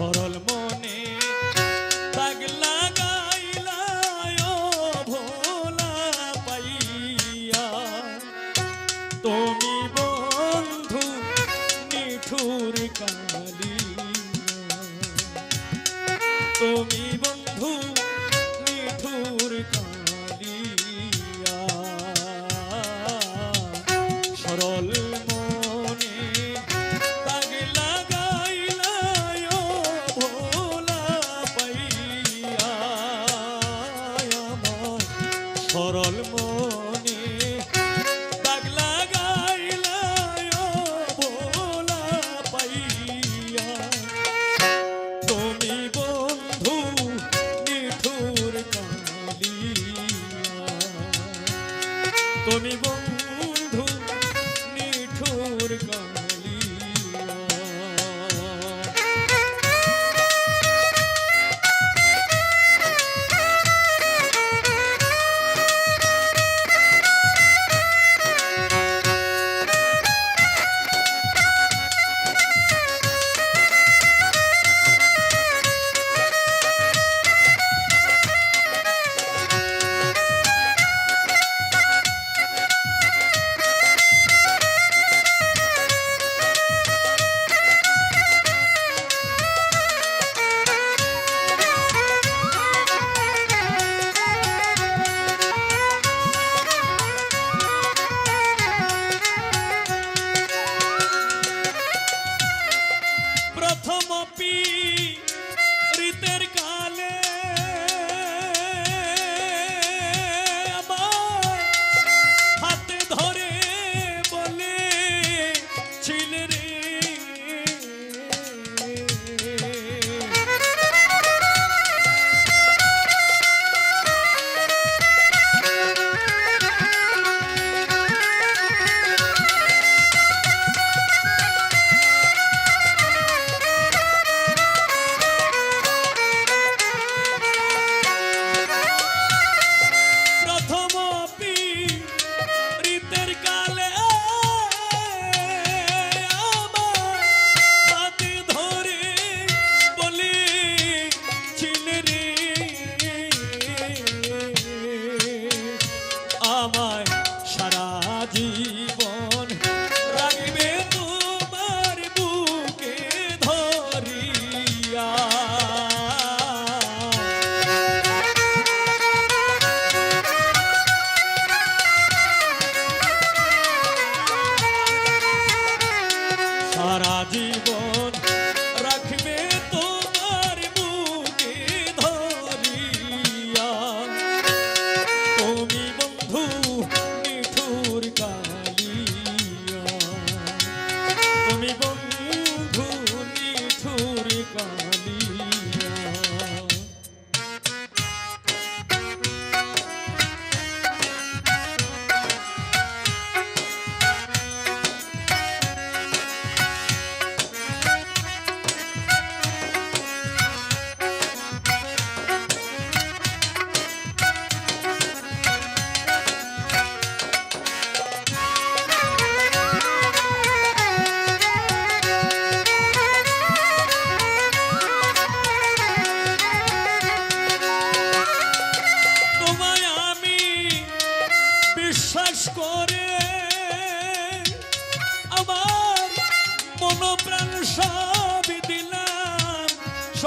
সরল মনে দাগ লাগাইলায় ভোলা পাইয়া। তুমি বন্ধু নিঠুর কালিয়া তুমি বন্ধু মপি রিতের কা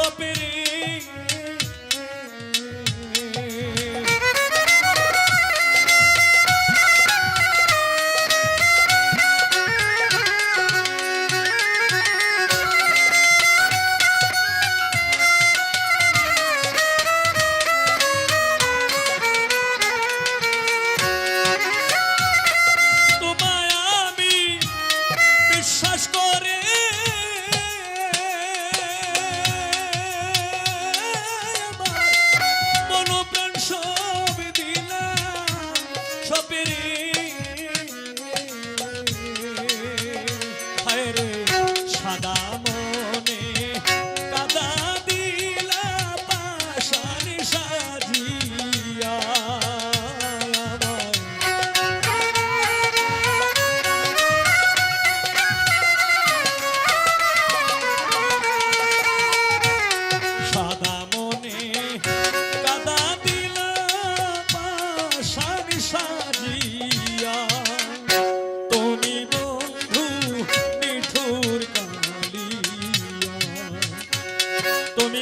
Opening. তুমি